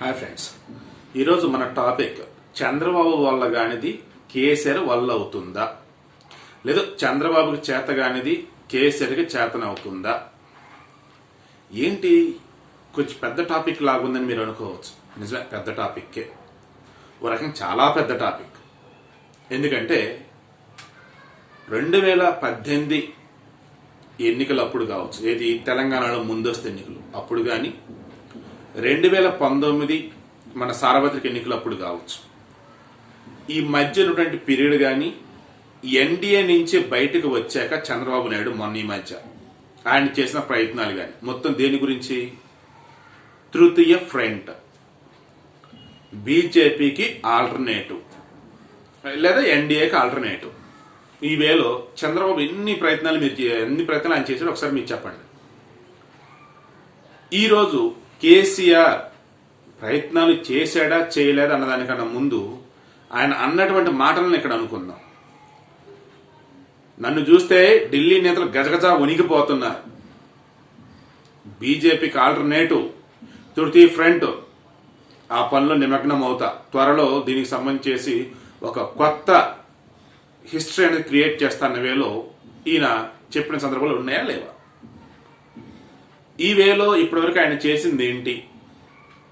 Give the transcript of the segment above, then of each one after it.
Hi friends ఈరోజు మన topic Chandrababu వల్ల కానిది కేసీఆర్ వల్ల అవుతుందా? లేదా చంద్రబాబుకి చేత కానిది కేసీఆర్కి చేతనవుతుందా ఏంటి? కొంచెం పెద్ద టాపిక్ లాగుందని మీరు అనుకోవచ్చు. నిజమే పెద్ద టాపిక్కే. ఓ రకం చాలా పెద్ద టాపిక్. ఎందుకంటే రెండు వేల పద్దెనిమిది ఎన్నికలు అప్పుడు కావచ్చు ఏది తెలంగాణలో ముందస్తు ఎన్నికలు అప్పుడు కానీ రెండు వేల పంతొమ్మిది మన సార్వత్రిక ఎన్నికలు అప్పుడు కావచ్చు. ఈ మధ్య ఉన్నటువంటి పీరియడ్ కానీ ఎన్డీఏ నుంచి బయటకు వచ్చాక చంద్రబాబు నాయుడు మొన్న ఈ మధ్య ఆయన చేసిన ప్రయత్నాలు కానీ మొత్తం దేని గురించి? తృతీయ ఫ్రంట్. బీజేపీకి ఆల్టర్నేటివ్ లేదా ఎన్డీఏకి ఆల్టర్నేటివ్ ఈ వేలో చంద్రబాబు ఎన్ని ప్రయత్నాలు మీరు ఎన్ని ప్రయత్నాలు ఆయన చేశారో ఒకసారి మీరు చెప్పండి. ఈరోజు కేసీఆర్ ప్రయత్నాలు చేశాడా చేయలేదా అన్నదానికన్నా ముందు ఆయన అన్నటువంటి మాటలను ఇక్కడ అనుకుందాం. నన్ను చూస్తే ఢిల్లీ నేతలు గజగజ వణికిపోతున్నారు. బీజేపీకి ఆల్టర్నేటివ్ తృతీయ ఫ్రంట్ ఆ పనిలో నిమగ్నం అవుతా త్వరలో దీనికి సంబంధించేసి ఒక కొత్త హిస్టరీ అనేది క్రియేట్ చేస్తాన్న వేలో ఈయన చెప్పిన సందర్భాలు ఉన్నాయా లేవా? ఈ వేలో ఇప్పటివరకు ఆయన చేసింది ఏంటి?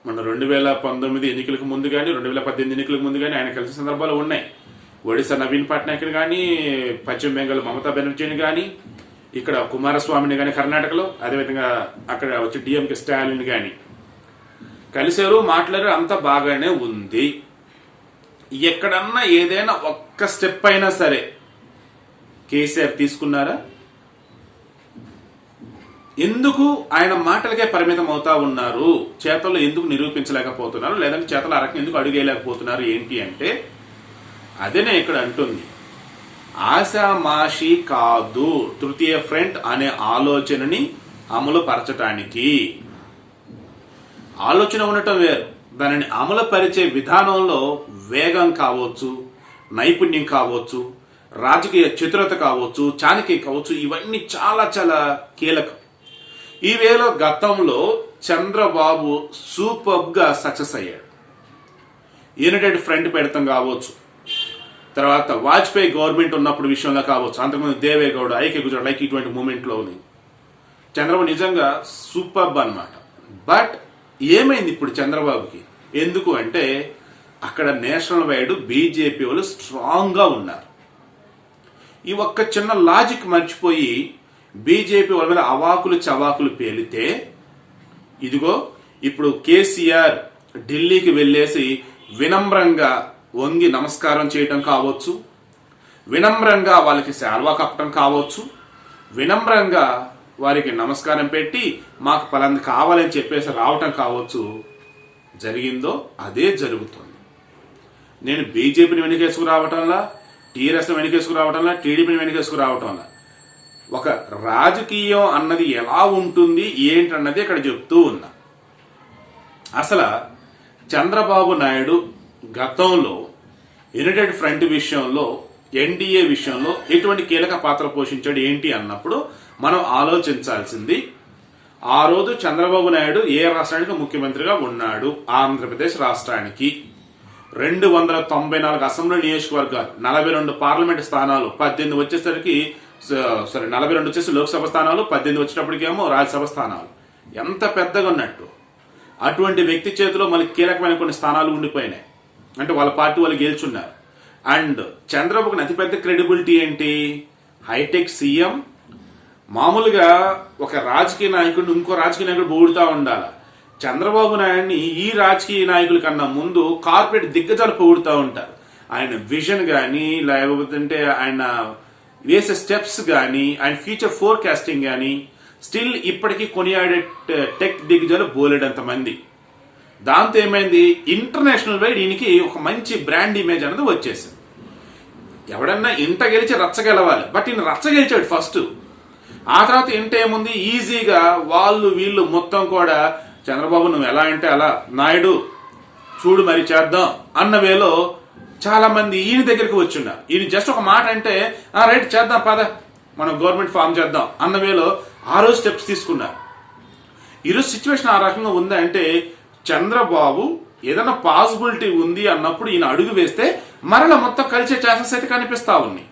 మన రెండు వేల పంతొమ్మిది ఎన్నికలకు ముందు కానీ రెండు వేల పద్దెనిమిది ఎన్నికలకు ముందు కానీ ఆయన కలిసిన సందర్భాలు ఉన్నాయి. ఒడిశా నవీన్ పట్నాయక్ని కానీ పశ్చిమ బెంగాల్ మమతా బెనర్జీని కానీ ఇక్కడ కుమారస్వామిని కానీ కర్ణాటకలో అదేవిధంగా అక్కడ వచ్చి డిఎంకే స్టాలిన్ కానీ కలిశారు మాట్లాడారు అంతా బాగానే ఉంది. ఎక్కడన్నా ఏదైనా ఒక్క స్టెప్ అయినా సరే కేసీఆర్ తీసుకున్నారా? ఎందుకు ఆయన మాటలకే పరిమితం అవుతా ఉన్నారు? చేతల్లో ఎందుకు నిరూపించలేకపోతున్నారు? లేదంటే చేతల అరకం ఎందుకు అడుగేయలేకపోతున్నారు? ఏంటి అంటే అదే ఇక్కడ అంటుంది. ఆశామాషి కాదు తృతీయ ఫ్రంట్ అనే ఆలోచనని అమలు పరచటానికి ఆలోచన ఉండటం వేరు. దానిని అమలు పరిచే విధానంలో వేగం కావచ్చు నైపుణ్యం కావచ్చు రాజకీయ చతురత కావచ్చు చాణక్యం కావచ్చు ఇవన్నీ చాలా చాలా కీలకం. ఈ వేలో గతంలో చంద్రబాబు సూపర్గా సక్సెస్ అయ్యాడు. యునైటెడ్ ఫ్రంట్ పెడతాం కావచ్చు. తర్వాత వాజ్పేయి గవర్నమెంట్ ఉన్నప్పుడు విషయంలో కావచ్చు. అంతకుముందు దేవేగౌడ ఐక్య గుజరాత్ లైక్ ఇటువంటి మూమెంట్లోని చంద్రబాబు నిజంగా సూపర్ అన్నమాట. బట్ ఏమైంది ఇప్పుడు చంద్రబాబుకి? ఎందుకు అంటే అక్కడ నేషనల్ వైడ్ బీజేపీ వాళ్ళు స్ట్రాంగ్గా ఉన్నారు. ఈ ఒక్క చిన్న లాజిక్ మర్చిపోయి బీజేపీ వాళ్ళ మీద అవాకులు చవాకులు పేలితే ఇదిగో ఇప్పుడు కేసీఆర్ ఢిల్లీకి వెళ్ళేసి వినమ్రంగా వంగి నమస్కారం చేయటం కావచ్చు వినమ్రంగా వాళ్ళకి శాల్వా కప్పటం కావచ్చు వినమ్రంగా వారికి నమస్కారం పెట్టి మాకు పలాంది కావాలని చెప్పేసి రావటం కావచ్చు జరిగిందో అదే జరుగుతుంది. నేను బీజేపీని వెనుకేసుకు రావటంలా టీఆర్ఎస్ని వెనుకేసుకు రావటంలా టీడీపీని వెనుకేసుకు రావటంలా ఒక రాజకీయం అన్నది ఎలా ఉంటుంది ఏంటన్నది ఇక్కడ చెప్తూ ఉన్నా. అసలు చంద్రబాబు నాయుడు గతంలో యునైటెడ్ ఫ్రంట్ విషయంలో ఎన్డీఏ విషయంలో ఎటువంటి కీలక పాత్ర పోషించాడు ఏంటి అన్నప్పుడు మనం ఆలోచించాల్సింది ఆ రోజు చంద్రబాబు నాయుడు ఏ రాష్ట్రానికి ముఖ్యమంత్రిగా ఉన్నాడు? ఆంధ్రప్రదేశ్ రాష్ట్రానికి. రెండు వందల తొంభై నాలుగు అసెంబ్లీ నియోజకవర్గాలు నలభై రెండు పార్లమెంట్ స్థానాలు పద్దెనిమిది వచ్చేసరికి సరే నలభై రెండు వచ్చేసి లోక్సభ స్థానాలు పద్దెనిమిది వచ్చేటప్పటికేమో రాజ్యసభ స్థానాలు. ఎంత పెద్దగా ఉన్నట్టు. అటువంటి వ్యక్తి చేతిలో మళ్ళీ కీలకమైన కొన్ని స్థానాలు ఉండిపోయినాయి. అంటే వాళ్ళ పార్టీ వాళ్ళు గెలుచున్నారు. అండ్ చంద్రబాబుకి అతిపెద్ద క్రెడిబిలిటీ ఏంటి? Hitech CM. మామూలుగా ఒక రాజకీయ నాయకుడిని ఇంకో రాజకీయ నాయకుడు పోగుడుతూ ఉండాలి. చంద్రబాబు నాయుడిని ఈ రాజకీయ నాయకుల కన్నా ముందు కార్పొరేట్ దిగ్గజాలు పొగుడుతూ ఉంటారు. ఆయన విజన్ కానీ లేకపోతే ఆయన వేసే స్టెప్స్ కానీ ఆయన ఫ్యూచర్ ఫోర్కాస్టింగ్ కానీ స్టిల్ ఇప్పటికీ కొనియాడే టెక్ దిగ్గజాలు బోలెడంత మంది. దాంతో ఏమైంది? ఇంటర్నేషనల్ వైడ్ ఈయనకి ఒక మంచి బ్రాండ్ ఇమేజ్ అనేది వచ్చేసింది. ఎవడన్నా ఇంట గెలిచి రచ్చ గెలవాలి. బట్ ఈయన రచ్చ గెలిచాడు ఫస్ట్. ఆ తర్వాత ఇంట ఏముంది? ఈజీగా వాళ్ళు వీళ్ళు మొత్తం కూడా చంద్రబాబు నువ్వు ఎలా అంటే అలా? నాయుడు చూడు మరి చేద్దాం అన్న వేలో చాలా మంది ఈయన దగ్గరికి వచ్చున్నారు. ఈయన జస్ట్ ఒక మాట అంటే "ఆ, రైట్ చేద్దాం పద. మనం గవర్నమెంట్ ఫామ్ చేద్దాం. అన్న వేలో ఆ రోజు స్టెప్స్ తీసుకున్నారు. ఈరోజు సిచ్యువేషన్ ఆ రకంగా ఉందా అంటే చంద్రబాబు ఏదైనా పాసిబిలిటీ ఉంది అన్నప్పుడు ఈయన అడుగు వేస్తే మరల మొత్తం కలిసే ఛాన్సెస్ అయితే కనిపిస్తా ఉన్నాయి.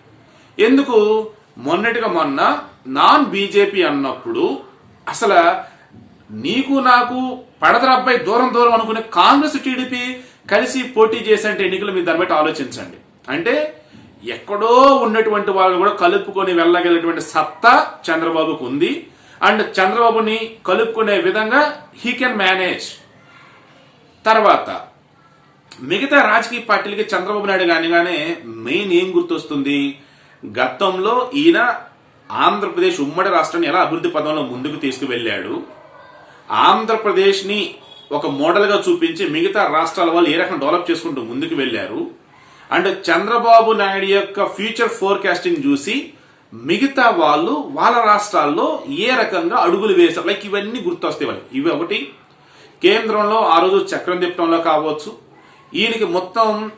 ఎందుకు? మొన్నటిగా మొన్న నాన్ బీజేపీ అన్నప్పుడు అసలు నీకు నాకు పడదరబ్బాయి దూరం దూరం అనుకునే కాంగ్రెస్ టీడీపీ కలిసి పోటీ చేసే ఎన్నికలు మీరు దాన్ని బట్టి ఆలోచించండి. అంటే ఎక్కడో ఉన్నటువంటి వాళ్ళని కూడా కలుపుకొని వెళ్ళగలిగినటువంటి సత్తా చంద్రబాబుకు ఉంది. అండ్ చంద్రబాబుని కలుపుకునే విధంగా హీ కెన్ మేనేజ్ తర్వాత మిగతా రాజకీయ పార్టీలకి చంద్రబాబు నాయుడు కానిగానే మెయిన్ ఏం గుర్తొస్తుంది? గతంలో ఈయన ఆంధ్రప్రదేశ్ ఉమ్మడి రాష్ట్రాన్ని ఎలా అభివృద్ధి పదంలో ముందుకు తీసుకువెళ్ళాడు. ఆంధ్రప్రదేశ్ని ఒక మోడల్గా చూపించి మిగతా రాష్ట్రాల వాళ్ళు ఏ రకంగా డెవలప్ చేసుకుంటూ ముందుకు వెళ్ళారు. అండ్ చంద్రబాబు నాయుడు యొక్క ఫ్యూచర్ ఫోర్కాస్టింగ్ చూసి మిగతా వాళ్ళు వాళ్ళ రాష్ట్రాల్లో ఏ రకంగా అడుగులు వేశారు. లైక్ ఇవన్నీ గుర్తొస్తాయి వాళ్ళు ఇవి ఒకటి. కేంద్రంలో ఆ రోజు చక్రం తిప్పడంలో కావచ్చు. ఈయనకి మొత్తం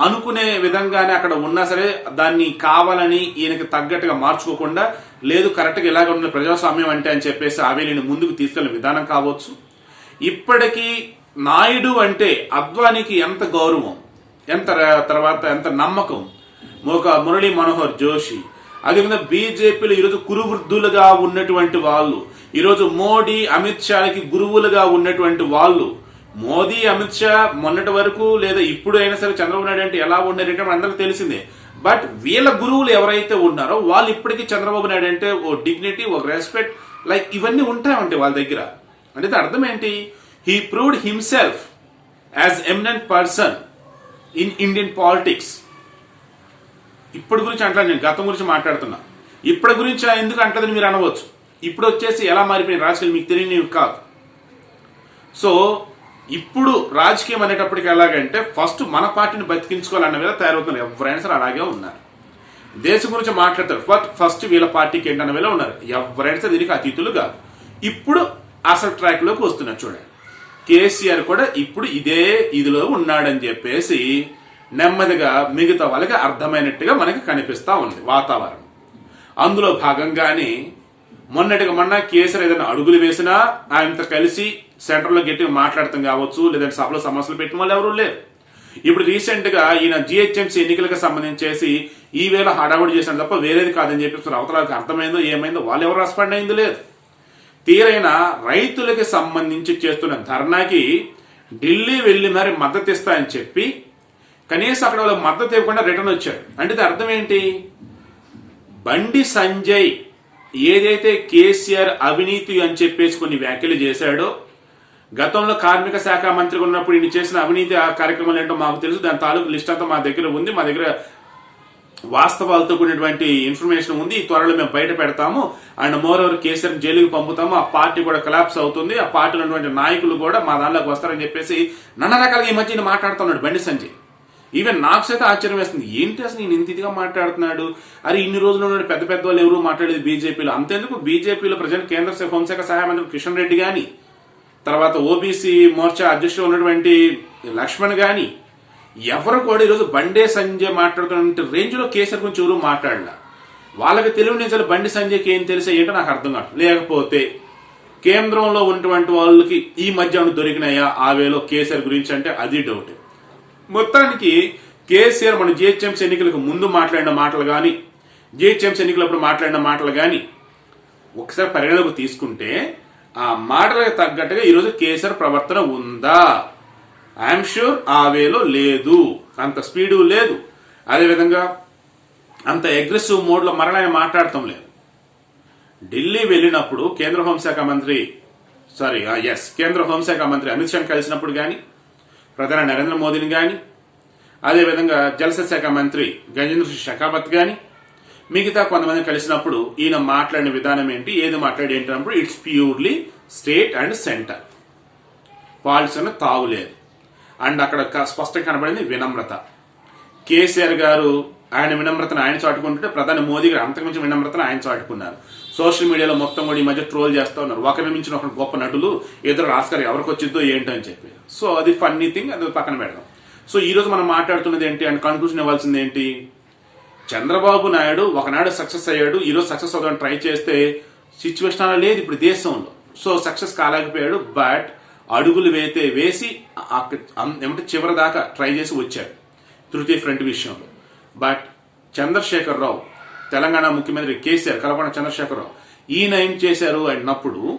అనుకునే విధంగానే అక్కడ ఉన్నా సరే దాన్ని కావాలని ఈయనకి తగ్గట్టుగా మార్చుకోకుండా లేదు కరెక్ట్గా ఇలాగ ఉన్న ప్రజాస్వామ్యం అంటే అని చెప్పేసి అవేలిని ముందుకు తీసుకెళ్ళిన విధానం కావచ్చు. ఇప్పటికీ నాయుడు అంటే అద్వానికి ఎంత గౌరవం ఎంత తర్వాత ఎంత నమ్మకం? ఒక మురళీ మనోహర్ జోషి. అదేవిధంగా బీజేపీలో ఈరోజు కురువృద్ధులుగా ఉన్నటువంటి వాళ్ళు ఈరోజు మోడీ అమిత్ షాకి గురువులుగా ఉన్నటువంటి వాళ్ళు. మోదీ అమిత్ షా మొన్నటి వరకు లేదా ఇప్పుడు అయినా సరే చంద్రబాబు నాయుడు అంటే ఎలా ఉన్నారంటే మనందరికీ తెలిసిందే. బట్ వీళ్ళ గురువులు ఎవరైతే ఉన్నారో వాళ్ళు ఇప్పటికీ చంద్రబాబు నాయుడు అంటే ఓ డిగ్నిటీ ఓ రెస్పెక్ట్ లైక్ ఇవన్నీ ఉంటాయంటే వాళ్ళ దగ్గర. అంటే అర్థం ఏంటి? He proved himself as eminent person in Indian politics ఇప్పటి గురించి అంటా నేను గతం గురించి మాట్లాడుతున్నా. ఇప్పటి గురించి ఎందుకు అంటదని మీరు అనవచ్చు. ఇప్పుడు వచ్చేసి ఎలా మారిపోయిన రాజకీయాలు మీకు తెలియనివి కాదు. సో ఇప్పుడు రాజకీయం అనేటప్పటికి ఎలాగంటే ఫస్ట్ మన పార్టీని బతికించుకోవాలన్న మీద తయారవుతున్నారు. ఎవరైనా సరే అలాగే ఉన్నారు. దేశం గురించి మాట్లాడతారు. బట్ ఫస్ట్ వీళ్ళ పార్టీకి ఏంటన్న వేళ ఉన్నారు. ఎవరైనా సరే దీనికి అతీతులు కాదు. ఇప్పుడు అసలు ట్రాక్లోకి వస్తున్నారు చూడండి. కేసీఆర్ కూడా ఇప్పుడు ఇదే ఇదిలో ఉన్నాడని చెప్పేసి నెమ్మదిగా మిగతా వాళ్ళకి అర్థమైనట్టుగా మనకి కనిపిస్తా ఉంది వాతావరణం. అందులో భాగంగానే మొన్నటిగా మొన్న కేసీఆర్ ఏదైనా అడుగులు వేసినా ఆయనతో కలిసి సెంటర్లో గట్టిగా మాట్లాడటం కావచ్చు లేదంటే సభలో సమస్యలు పెట్టిన వాళ్ళు ఎవరూ లేరు. ఇప్పుడు రీసెంట్గా ఈయన జిహెచ్ఎంసీ ఎన్నికలకు సంబంధించేసి ఈవేళ హడావుడి చేశాను తప్ప వేరేది కాదని చెప్పి అవతలకు అర్థమైందో ఏమైందో వాళ్ళు ఎవరు రెస్పాండ్ అయింది లేదు. తీరైన రైతులకి సంబంధించి చేస్తున్న ధర్నాకి ఢిల్లీ వెళ్ళి మరి మద్దతు ఇస్తాయని చెప్పి కనీసం అక్కడ వాళ్ళు మద్దతు ఇవ్వకుండా రిటర్న్ వచ్చాడు అంటే ఇది అర్థం ఏంటి? బండి సంజయ్ ఏదైతే కేసీఆర్ అవినీతి అని చెప్పేసి కొన్ని వ్యాఖ్యలు చేశాడో గతంలో కార్మిక శాఖ మంత్రిగా ఉన్నప్పుడు ఈయన చేసిన అవినీతి కార్యక్రమాలు ఏంటో మాకు తెలుసు. దాని తాలూకు లిస్ట్ అంతా మా దగ్గర ఉంది. మా దగ్గర వాస్తవాలతో కూడినటువంటి ఇన్ఫర్మేషన్ ఉంది. త్వరలో మేము బయట పెడతాము. అండ్ మోర్ ఓవర్ కేసీఆర్ జైలుకి పంపుతాము. ఆ పార్టీ కూడా కలాప్స్ అవుతుంది. ఆ పార్టీలో ఉన్నటువంటి నాయకులు కూడా మా దానిలోకి వస్తారని చెప్పేసి నానా రకాలుగా ఈ మధ్య మాట్లాడుతున్నాడు బండి సంజయ్. ఈవెన్ నాకు సైతం ఆశ్చర్యం వేస్తుంది. ఏంటి అసలు నేను ఇంత ఇదిగా మాట్లాడుతున్నాడు? అరే ఇన్ని రోజులు ఉన్న పెద్ద పెద్ద వాళ్ళు ఎవరు మాట్లాడేది బీజేపీలో. అంతేందుకు? బీజేపీలో ప్రజెంట్ కేంద్ర హోంశాఖ సహాయ మంత్రి కిషన్ రెడ్డి గాని తర్వాత ఓబీసీ మోర్చా అధ్యక్షుడు ఉన్నటువంటి లక్ష్మణ్ గాని ఎవరు కూడా ఈరోజు బండే సంజయ్ మాట్లాడుతున్న రేంజ్లో కేసీఆర్ గురించి ఎవరు మాట్లాడలా? వాళ్ళకి తెలివి నిజాలు బండి సంజయ్కి ఏం తెలిసే ఏంటో నాకు అర్థం కాదు లేకపోతే కేంద్రంలో ఉన్నటువంటి వాళ్ళకి ఈ మధ్య దొరికినాయా? ఆ వేలో కేసీఆర్ గురించి అంటే అది డౌట్ మొత్తానికి కేసీఆర్ మన జిహెచ్ఎంసీ ఎన్నికలకు ముందు మాట్లాడిన మాటలు కానీ జిహెచ్ఎంసీ ఎన్నికలప్పుడు మాట్లాడిన మాటలు కానీ ఒకసారి పరిగణలోకి తీసుకుంటే ఆ మాటలకు తగ్గట్టుగా ఈరోజు కేసీఆర్ ప్రవర్తన ఉందా? ఐఎమ్ ష్యూర్ ఆ వేలో లేదు. అంత స్పీడు లేదు. అదేవిధంగా అంత అగ్రెసివ్ మోడ్లో మరణ ఆయన మాట్లాడటం లేదు. ఢిల్లీ వెళ్ళినప్పుడు కేంద్ర హోంశాఖ మంత్రి సారీ ఎస్ ah, కేంద్ర హోంశాఖ మంత్రి అమిత్ షా కలిసినప్పుడు కానీ ప్రధాని నరేంద్ర మోదీని కానీ అదేవిధంగా జలస శాఖ మంత్రి గజేంద్ర సింగ్ షెకావత్ కానీ మిగతా కొంతమంది కలిసినప్పుడు ఈయన మాట్లాడిన విధానం ఏంటి ఏది మాట్లాడి ఏంటి అన్నప్పుడు it's purely state and centre politics అన్న తావులేదు అండ్ అక్కడ స్పష్టంగా కనబడింది వినమ్రత. కేసీఆర్ గారు ఆయన వినమ్రతను ఆయన చాటుకుంటుంటే ప్రధాని మోదీ గారు అంతకుమించి వినమ్రతను ఆయన చాటుకున్నారు. సోషల్ మీడియాలో మొత్తం కూడా ఈ మధ్య ట్రోల్ చేస్తూ ఉన్నారు. ఒకరి మించిన ఒక గొప్ప నటులు ఇద్దరు ఆస్కర్ ఎవరికి వచ్చిందో ఏంటో అని చెప్పి. సో అది ఫన్నీ థింగ్ అది పక్కన పెడదాం. సో ఈ రోజు మనం మాట్లాడుతున్నది ఏంటి? అండ్ కన్క్లూజన్ ఇవ్వాల్సింది ఏంటి? చంద్రబాబు నాయుడు ఒకనాడు సక్సెస్ అయ్యాడు ఈ రోజు సక్సెస్ అవుదామని ట్రై చేస్తే సిచ్యువేషన్ అలా లేదు ఇప్పుడు దేశంలో. సో సక్సెస్ కాలేకపోయాడు బట్ అడుగులు వేతే వేసి ఏమంటే చివరి దాకా ట్రై చేసి వచ్చారు తృతీయ ఫ్రంట్ విషయంలో. బట్ చంద్రశేఖర్ రావు తెలంగాణ ముఖ్యమంత్రి కేసీఆర్ కలపడ చంద్రశేఖర్ రావు ఈయన ఏం చేశారు అన్నప్పుడు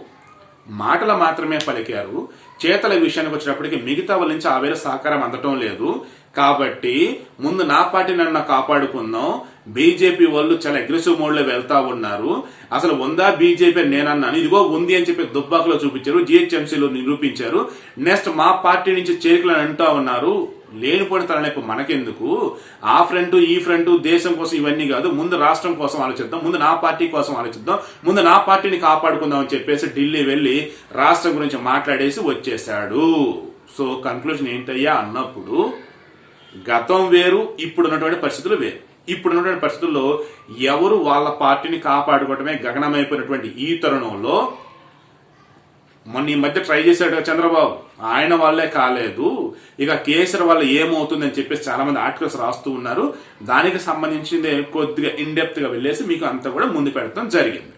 మాటలు మాత్రమే పలికారు. చేతల విషయానికి వచ్చినప్పటికీ మిగతా వాళ్ళ నుంచి ఆ వేళ సహకారం అందటం లేదు. కాబట్టి ముందు నా పార్టీ నన్ను కాపాడుకుందాం బీజేపీ వాళ్ళు చాలా అగ్రెసివ్ మోడ్లో వెళ్తా ఉన్నారు. అసలు ఉందా బీజేపీ నేను నేనన్నాను. ఇదిగో ఉంది అని చెప్పి దుబ్బాకలో చూపించారు. జిహెచ్ఎంసీలో నిరూపించారు. నెక్స్ట్ మా పార్టీ నుంచి చేరికలని అంటా ఉన్నారు. లేనిపోయిన తలనొప్పి మనకెందుకు? ఆ ఫ్రంట్ ఈ ఫ్రంట్ దేశం కోసం ఇవన్నీ కాదు. ముందు రాష్ట్రం కోసం ఆలోచిద్దాం. ముందు నా పార్టీ కోసం ఆలోచిద్దాం. ముందు నా పార్టీని కాపాడుకుందాం అని చెప్పేసి ఢిల్లీ వెళ్ళి రాష్ట్రం గురించి మాట్లాడేసి వచ్చేసాడు సో కన్క్లూజన్ ఏంటయ్యా? అన్నప్పుడు గతం వేరు ఇప్పుడు ఉన్నటువంటి పరిస్థితులు వేరు. ఇప్పుడున్నటువంటి పరిస్థితుల్లో ఎవరు వాళ్ళ పార్టీని కాపాడుకోవటమే గగనమైపోయినటువంటి ఈ తరుణంలో మొన్న ఈ మధ్య ట్రై చేశాడు చంద్రబాబు. ఆయన వాళ్ళే కాలేదు. ఇక కేసీఆర్ వల్ల ఏమవుతుంది అని చెప్పేసి చాలా మంది ఆర్టికల్స్ రాస్తూ ఉన్నారు. దానికి సంబంధించింది కొద్దిగా ఇన్గా వెళ్ళేసి మీకు అంతా కూడా ముందు పెడతాం జరిగింది.